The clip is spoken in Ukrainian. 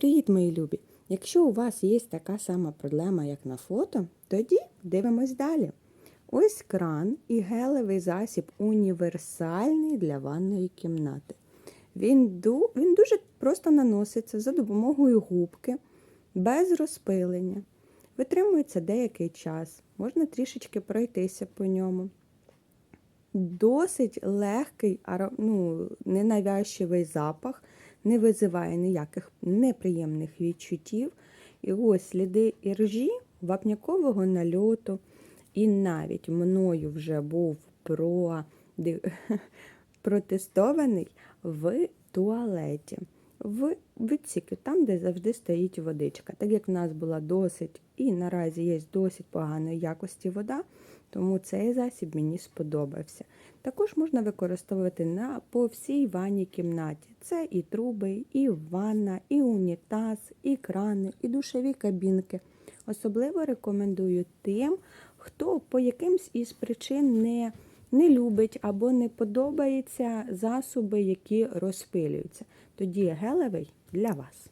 Привіт, мої любі! Якщо у вас є така сама проблема, як на фото, тоді дивимось далі. Ось кран і гелевий засіб універсальний для ванної кімнати. Він, ду, він дуже просто наноситься за допомогою губки, без розпилення. Витримується деякий час, можна трішечки пройтися по ньому. Досить легкий, ну, ненавязчивий запах, не визиває ніяких неприємних відчуттів. І ось сліди іржі, вапнякового нальоту. І навіть мною вже був про... протестований в туалеті, в відсіку, там, де завжди стоїть водичка. Так як в нас була досить і наразі є досить поганої якості вода, тому цей засіб мені сподобався. Також можна використовувати на, по всій ванній кімнаті. Це і труби, і ванна, і унітаз, і крани, і душові кабінки. Особливо рекомендую тим, хто по якимсь із причин не, не любить або не подобаються засоби, які розпилюються. Тоді гелевий для вас.